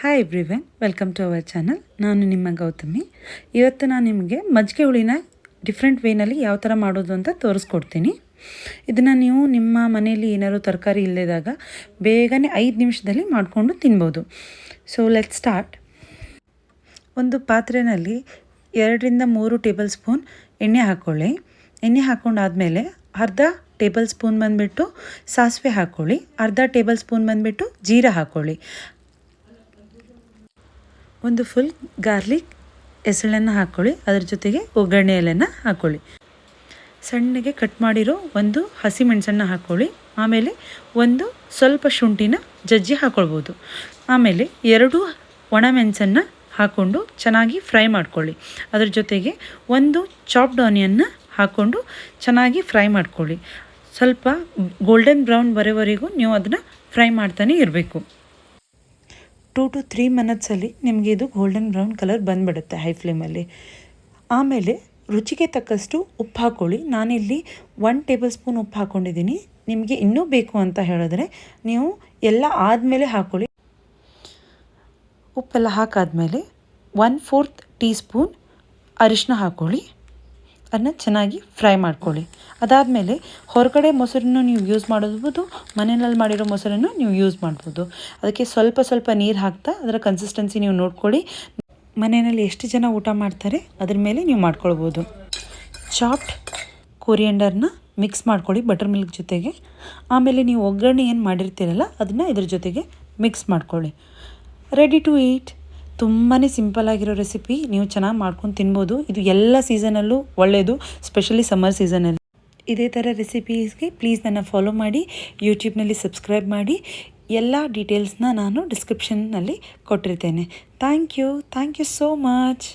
Hi everyone welcome to our channel ನಾನು ನಿಮ್ಮ ಗೌತಮಿ. ಇವತ್ತು ನಾನು ನಿಮಗೆ ಮಜ್ಜಿಗೆ ಹುಳಿನ ಡಿಫ್ರೆಂಟ್ ವೇನಲ್ಲಿ ಯಾವ ಥರ ಮಾಡೋದು ಅಂತ ತೋರಿಸ್ಕೊಡ್ತೀನಿ. ಇದನ್ನು ನೀವು ನಿಮ್ಮ ಮನೆಯಲ್ಲಿ ಏನಾದರೂ ತರಕಾರಿ ಇಲ್ಲದಾಗ ಬೇಗನೆ ಐದು ನಿಮಿಷದಲ್ಲಿ ಮಾಡಿಕೊಂಡು ತಿನ್ಬೋದು. ಸೊ ಲೆಟ್ ಸ್ಟಾರ್ಟ್ ಒಂದು ಪಾತ್ರೆಯಲ್ಲಿ ಎರಡರಿಂದ ಮೂರು ಟೇಬಲ್ ಸ್ಪೂನ್ ಎಣ್ಣೆ ಹಾಕ್ಕೊಳ್ಳಿ ಎಣ್ಣೆ ಹಾಕ್ಕೊಂಡಾದಮೇಲೆ ಅರ್ಧ ಟೇಬಲ್ ಸ್ಪೂನ್ ಬಂದುಬಿಟ್ಟು ಸಾಸಿವೆ ಹಾಕ್ಕೊಳ್ಳಿ ಅರ್ಧ ಟೇಬಲ್ ಸ್ಪೂನ್ ಬಂದುಬಿಟ್ಟು ಜೀರ ಹಾಕ್ಕೊಳ್ಳಿ ಒಂದು ಫುಲ್ ಗಾರ್ಲಿಕ್ ಎಸಳನ್ನು ಹಾಕ್ಕೊಳ್ಳಿ ಅದ್ರ ಜೊತೆಗೆ ಒಗ್ಗರಣೆ ಎಲೆನ ಹಾಕ್ಕೊಳ್ಳಿ ಸಣ್ಣಗೆ ಕಟ್ ಮಾಡಿರೋ ಒಂದು ಹಸಿಮೆಣಸನ್ನು ಹಾಕ್ಕೊಳ್ಳಿ ಆಮೇಲೆ ಒಂದು ಸ್ವಲ್ಪ ಶುಂಠಿನ ಜಜ್ಜಿ ಹಾಕ್ಕೊಳ್ಬೋದು ಆಮೇಲೆ ಎರಡು ಒಣಮೆಣಸನ್ನು ಹಾಕ್ಕೊಂಡು ಚೆನ್ನಾಗಿ ಫ್ರೈ ಮಾಡ್ಕೊಳ್ಳಿ. ಅದ್ರ ಜೊತೆಗೆ ಒಂದು ಚಾಪ್ಡ್ ಆನಿಯನ್ನ ಹಾಕ್ಕೊಂಡು ಚೆನ್ನಾಗಿ ಫ್ರೈ ಮಾಡ್ಕೊಳ್ಳಿ. ಸ್ವಲ್ಪ ಗೋಲ್ಡನ್ ಬ್ರೌನ್ ಬರೋವರೆಗೂ ನೀವು ಅದನ್ನು ಫ್ರೈ ಮಾಡ್ತಾನೆ ಇರಬೇಕು. ಟೂ ಟು ತ್ರೀ ಮಿನಿಟ್ಸಲ್ಲಿ ನಿಮಗೆ ಇದು ಗೋಲ್ಡನ್ ಬ್ರೌನ್ ಕಲರ್ ಬಂದುಬಿಡುತ್ತೆ ಹೈ ಫ್ಲೇಮಲ್ಲಿ ಆಮೇಲೆ ರುಚಿಗೆ ತಕ್ಕಷ್ಟು ಉಪ್ಪು ಹಾಕ್ಕೊಳ್ಳಿ ನಾನಿಲ್ಲಿ ಒನ್ ಟೇಬಲ್ ಸ್ಪೂನ್ ಉಪ್ಪು ಹಾಕ್ಕೊಂಡಿದ್ದೀನಿ ನಿಮಗೆ ಇನ್ನೂ ಬೇಕು ಅಂತ ಹೇಳಿದ್ರೆ ನೀವು ಎಲ್ಲ ಆದಮೇಲೆ ಹಾಕ್ಕೊಳ್ಳಿ ಉಪ್ಪೆಲ್ಲ ಹಾಕಾದಮೇಲೆ ಒನ್ ಫೋರ್ತ್ ಟೀ ಸ್ಪೂನ್ ಅರಿಶಿನ ಹಾಕ್ಕೊಳ್ಳಿ ಅದನ್ನ ಚೆನ್ನಾಗಿ ಫ್ರೈ ಮಾಡ್ಕೊಳ್ಳಿ. ಅದಾದಮೇಲೆ ಹೊರಗಡೆ ಮೊಸರನ್ನು ನೀವು ಯೂಸ್ ಮಾಡ್ಬೋದು ಮನೆಯಲ್ಲಿ ಮಾಡಿರೋ ಮೊಸರನ್ನು ನೀವು ಯೂಸ್ ಮಾಡ್ಬೋದು. ಅದಕ್ಕೆ ಸ್ವಲ್ಪ ಸ್ವಲ್ಪ ನೀರು ಹಾಕ್ತಾ ಅದರ ಕನ್ಸಿಸ್ಟೆನ್ಸಿ ನೀವು ನೋಡ್ಕೊಳ್ಳಿ. ಮನೆಯಲ್ಲಿ ಎಷ್ಟು ಜನ ಊಟ ಮಾಡ್ತಾರೆ ಅದ್ರ ಮೇಲೆ ನೀವು ಮಾಡ್ಕೊಳ್ಬೋದು. ಚಾಪ್ಡ್ ಕೊರಿಯಂಡರ್ನ ಮಿಕ್ಸ್ ಮಾಡ್ಕೊಳ್ಳಿ ಬಟರ್ ಮಿಲ್ಕ್ ಜೊತೆಗೆ. ಆಮೇಲೆ ನೀವು ಒಗ್ಗರಣೆ ಏನು ಮಾಡಿರ್ತೀರಲ್ಲ, ಅದನ್ನು ಇದ್ರ ಜೊತೆಗೆ ಮಿಕ್ಸ್ ಮಾಡ್ಕೊಳ್ಳಿ. ರೆಡಿ ಟು ಈಟ್ ತುಂಬಾ ಸಿಂಪಲ್ ಆಗಿರೋ ರೆಸಿಪಿ ನೀವು ಚೆನ್ನಾಗಿ ಮಾಡ್ಕೊಂಡು ತಿನ್ಬೋದು. ಇದು ಎಲ್ಲ ಸೀಸನಲ್ಲೂ ಒಳ್ಳೆಯದು ಸ್ಪೆಷಲಿ ಸಮ್ಮರ್ ಸೀಸನಲ್ಲಿ ಇದೇ ಥರ ರೆಸಿಪೀಸ್ಗೆ ಪ್ಲೀಸ್ ನನ್ನ ಫಾಲೋ ಮಾಡಿ ಯೂಟ್ಯೂಬ್ನಲ್ಲಿ ಸಬ್ಸ್ಕ್ರೈಬ್ ಮಾಡಿ. ಎಲ್ಲ ಡೀಟೇಲ್ಸ್ನ ನಾನು ಡಿಸ್ಕ್ರಿಪ್ಷನ್ನಲ್ಲಿ ಕೊಟ್ಟಿರ್ತೇನೆ. Thank you thank you so much